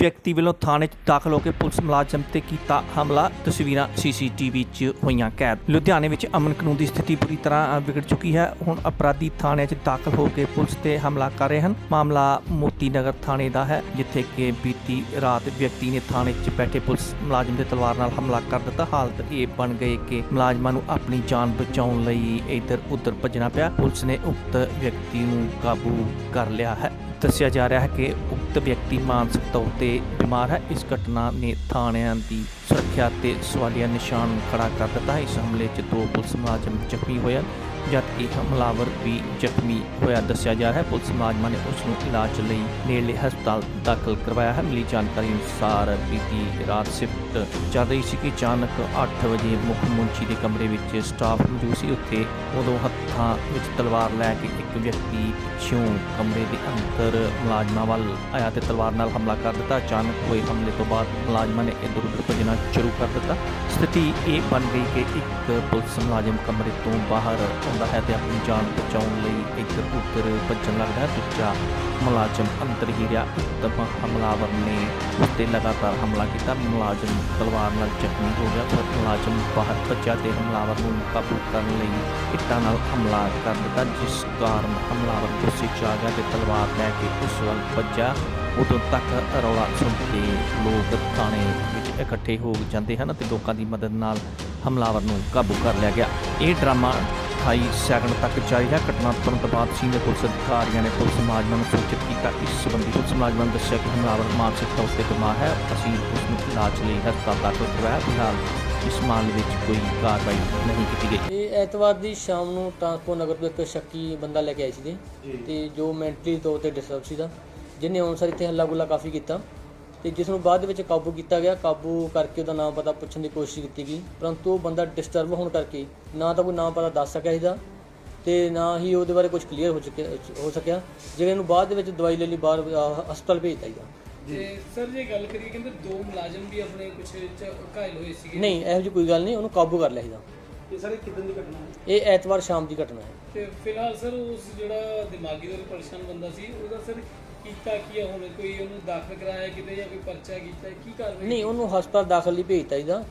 ਵਿਅਕਤੀ ਵੱਲੋਂ ਥਾਣੇ 'ਚ ਦਾਖਲ ਹੋ ਕੇ ਪੁਲਿਸ ਮੁਲਾਜ਼ਮ ਤੇ ਕੀਤਾ ਹਮਲਾ। ਤਸਵੀਰਾਂ ਸੀਸੀਟੀਵੀ 'ਚ ਹੋਈਆਂ ਕੈਦ। ਲੁਧਿਆਣੇ ਵਿੱਚ ਅਮਨ ਕਾਨੂੰਨ ਦੀ ਸਥਿਤੀ ਪੂਰੀ ਤਰ੍ਹਾਂ ਵਿਗੜ ਚੁੱਕੀ ਹੈ। ਹੁਣ ਅਪਰਾਧੀ ਥਾਣੇ 'ਚ ਦਾਖਲ ਹੋ ਕੇ ਪੁਲਿਸ ਤੇ ਹਮਲਾ ਕਰ ਰਹੇ ਹਨ। ਮਾਮਲਾ ਮੋਤੀ ਨਗਰ ਥਾਣੇ ਦਾ ਹੈ, ਜਿੱਥੇ ਕਿ ਬੀਤੀ ਰਾਤ ਵਿਅਕਤੀ ਨੇ ਥਾਣੇ 'ਚ ਬੈਠੇ ਪੁਲਿਸ ਮੁਲਾਜ਼ਮ ਦੇ ਤਲਵਾਰ ਨਾਲ ਹਮਲਾ ਕਰ ਦਿੱਤਾ। ਹਾਲਤ ਇਹ ਬਣ ਗਈ ਕਿ ਮੁਲਾਜ਼ਮਾਂ ਨੂੰ ਆਪਣੀ ਜਾਨ ਬਚਾਉਣ ਲਈ ਇੱਧਰ ਉੱਧਰ ਭੱਜਣਾ ਪਿਆ। ਪੁਲਿਸ ਨੇ ਉਕਤ ਵਿਅਕਤੀ ਨੂੰ ਕਾਬੂ ਕਰ ਲਿਆ ਹੈ। ਦੱਸਿਆ ਜਾ ਰਿਹਾ ਹੈ ਕਿ ਉਕਤ ਵਿਅਕਤੀ ਮਾਨਸਿਕ ਤੌਰ ਤੇ ਬਿਮਾਰ ਹੈ। ਇਸ ਘਟਨਾ ਨੇ ਥਾਣਿਆਂ ਦੀ ਸੁਰੱਖਿਆ ਤੇ ਸਵਾਲੀਆ ਨਿਸ਼ਾਨ ਖੜਾ ਕਰ ਦਿੱਤਾ ਹੈ। ਇਸ ਹਮਲੇ 'ਚ ਦੋ ਪੁਲਿਸ ਮੁਲਾਜ਼ਮ ਜ਼ਖਮੀ ਹੋਏ ਹਨ। ਜਦਕਿ ਹਮਲਾਵਰ ਵੀ ਜ਼ਖਮੀ ਹੋਇਆ, ਦੱਸਿਆ ਜਾ ਰਿਹਾ ਹੈ, ਪੁਲਿਸ ਮੁਲਾਜ਼ਮਾਂ ਨੇ ਉਸ ਨੂੰ ਇਲਾਜ ਲਈ ਨੇੜਲੇ ਹਸਪਤਾਲ ਦਾਖਲ ਕਰਵਾਇਆ ਹੈ। ਮਿਲੀ ਜਾਣਕਾਰੀ ਅਨੁਸਾਰ ਬੀਤੀ ਰਾਤ ਸ਼ਿਫਟ ਚੱਲ ਰਹੀ ਸੀ ਕਿ ਅਚਾਨਕ 8 ਵਜੇ ਮੁੱਖ ਮੁੰਚੀ ਦੇ ਕਮਰੇ ਵਿੱਚ ਸਟਾਫ ਮੌਜੂਦ ਸੀ। ਉੱਥੇ ਉਦੋਂ ਹੱਥਾਂ ਵਿੱਚ ਤਲਵਾਰ ਲੈ ਕੇ ਇੱਕ ਵਿਅਕਤੀ ਪਿੱਛੋਂ ਕਮਰੇ ਦੇ ਅੰਦਰ ਮੁਲਾਜ਼ਮਾਂ ਵੱਲ ਆਇਆ ਤੇ ਤਲਵਾਰ ਨਾਲ ਹਮਲਾ ਕਰ ਦਿੱਤਾ। ਅਚਾਨਕ ਹੋਏ ਹਮਲੇ ਤੋਂ ਬਾਅਦ ਮੁਲਾਜ਼ਮਾਂ ਨੇ ਇੱਧਰ ਉੱਧਰ ਭੱਜਣਾ ਸ਼ੁਰੂ ਕਰ ਦਿੱਤਾ। ਸਥਿਤੀ ਇਹ ਬਣ ਗਈ ਕਿ ਇੱਕ ਪੁਲਿਸ ਮੁਲਾਜ਼ਮ ਕਮਰੇ ਤੋਂ ਬਾਹਰ ਹੁੰਦਾ ਹੈ ਤੇ ਆਪਣੀ ਜਾਨ ਬਚਾਉਣ ਲਈ ਇੱਧਰ ਉੱਧਰ ਭੱਜਣ ਲੱਗਦਾ ਹੈ, ਦੂਜਾ ਮੁਲਾਜ਼ਮ ਅੰਦਰ ਹੀ ਰਿਹਾ। ਉਤਮ ਹਮਲਾਵਰ ਨੇ ਉੱਤੇ ਲਗਾਤਾਰ ਹਮਲਾ ਕੀਤਾ। ਮੁਲਾਜ਼ਮ ਤਲਵਾਰ ਨਾਲ ਜ਼ਖਮੀ ਹੋ ਗਿਆ ਪਰ ਮੁਲਾਜ਼ਮ ਬਾਹਰ ਭੱਜਿਆ ਤੇ ਹਮਲਾਵਰ ਨੂੰ ਕਾਬੂ ਕਰਨ ਲਈ ਇੱਟਾਂ ਨਾਲ ਹਮਲਾ ਕਰ ਦਿੱਤਾ, ਜਿਸ ਕਾਰਨ ਹਮਲਾਵਰ ਗੁੱਸੇ 'ਚ ਆ ਗਿਆ ਤੇ ਤਲਵਾਰ ਲੈ ਕੇ ਉਸ ਵੱਲ ਭੱਜਾ ਉਦੋਂ ਤੱਕ ਰੌਲਾ ਸੁਣ ਕੇ ਲੋਕ ਥਾਣੇ ਵਿੱਚ ਇਕੱਠੇ ਹੋ ਜਾਂਦੇ ਹਨ ਤੇ ਲੋਕਾਂ ਦੀ ਮਦਦ ਨਾਲ ਹਮਲਾਵਰ ਨੂੰ ਕਾਬੂ ਕਰ ਲਿਆ ਗਿਆ। ਇਹ ਡਰਾਮਾ 28 ਸੈਕਿੰਡ ਤੱਕ ਜਾਰੀ ਹੈ। ਘਟਨਾ ਤੁਰੰਤ ਬਾਅਦ ਸੀਨੀਅਰ ਪੁਲਿਸ ਅਧਿਕਾਰੀਆਂ ਨੇ ਪੁਲਿਸ ਮੁਲਾਜ਼ਮਾਂ ਨੂੰ ਸੂਚਿਤ ਕੀਤਾ। ਇਸ ਸੰਬੰਧੀ ਪੁਲਿਸ ਮੁਲਾਜ਼ਮਾਂ ਨੇ ਦੱਸਿਆ ਕਿ ਹਮਲਾਵਰ ਮਾਨਸਿਕ ਤੌਰ ਤੇ ਬਿਮਾਰ ਹੈ। ਅਸੀਂ ਉਸ ਨੂੰ ਇਲਾਜ ਲਈ ਹਸਪਤਾਲ ਦਾਖਲ ਕਰਵਾਇਆ। ਫਿਲਹਾਲ ਇਸ ਮਾਮਲੇ ਵਿੱਚ ਕੋਈ ਕਾਰਵਾਈ ਨਹੀਂ ਕੀਤੀ ਗਈ। ਇਹ ਐਤਵਾਰ ਦੀ ਸ਼ਾਮ ਨੂੰ ਟਰਾਂਸਪੋਰਟ ਨਗਰ ਤੋਂ ਇੱਕ ਸ਼ੱਕੀ ਬੰਦਾ ਲੈ ਕੇ ਆਏ ਸੀਗੇ ਤੇ ਜੋ ਮੈਂਟਲੀ ਤੌਰ ਤੇ ਡਿਸਟਰਬ ਸੀਗਾ ਜਿਹਨੇ ਅਨਸਰ ਇੱਥੇ ਹੱਲਾ ਗੁੱਲਾ ਕਾਫੀ ਕੀਤਾ। ਤੇ ਜਿਸ ਨੂੰ ਬਾਅਦ ਵਿੱਚ ਕਾਬੂ ਕੀਤਾ ਗਿਆ ਕਾਬੂ ਕਰਕੇ ਉਹਦਾ ਨਾਮ ਪਤਾ ਪੁੱਛਣ ਦੀ ਕੋਸ਼ਿਸ਼ ਕੀਤੀ ਗਈ। ਪਰੰਤੂ ਉਹ ਬੰਦਾ ਡਿਸਟਰਬ ਹੋਣ ਕਰਕੇ ਨਾ ਤਾਂ ਕੋਈ ਨਾਮ ਪਤਾ ਦੱਸ ਸਕਿਆ ਇਹਦਾ ਤੇ ਨਾ ਹੀ ਉਹਦੇ ਬਾਰੇ ਕੁਝ ਕਲੀਅਰ ਹੋ ਚੁੱਕਿਆ ਹੋ ਸਕਿਆ ਜਿਹੜੇ ਨੂੰ ਬਾਅਦ ਦੇ ਵਿੱਚ ਦਵਾਈ ਲੈ ਲਈ ਬਾਹਰ ਅਹ, ਹਸਪਤਾਲ ਭੇਜਤਾ ਗਿਆ ਤੇ ਸਰ ਜੇ ਗੱਲ ਕਰੀਏ ਕਹਿੰਦੇ ਦੋ ਮੁਲਾਜ਼ਮ ਵੀ ਆਪਣੇ ਕੁਝ ਚ ਘਾਇਲ ਹੋਏ ਸੀਗੇ। ਨਹੀਂ ਇਹੋ ਜਿਹੀ ਕੋਈ ਗੱਲ ਨਹੀਂ ਉਹਨੂੰ ਕਾਬੂ ਕਰ ਲਿਆ ਸੀਗਾ। ਇਹ ਸਾਰੇ ਕਿਦਾਂ ਦੀ ਘਟਨਾ ਹੈ? ਇਹ ਐਤਵਾਰ ਸ਼ਾਮ ਦੀ ਘਟਨਾ ਹੈ। ਤੇ ਫਿਲਹਾਲ ਸਰ ਉਸ ਜਿਹੜਾ ਦਿਮਾਗੀ ਤੌਰ ਤੇ ਪਰੇਸ਼ਾਨ ਬੰਦਾ ਸੀ ਉਹਦਾ ਸਰ ਕੀਤਾ ਕੀ ਹੈ ਹੁਣ? ਕੋਈ ਉਹਨੂੰ ਦਾਖਲ ਕਰਾਇਆ ਕਿਤੇ ਜਾਂ ਕੋਈ ਪਰਚਾ ਕੀਤਾ? ਕੀ ਕਰ ਰਹੇ ਨਹੀਂ ਉਹਨੂੰ ਹਸਪਤਾਲ ਦਾਖਲ ਲਈ ਭੇਜਤਾ ਇਹਦਾ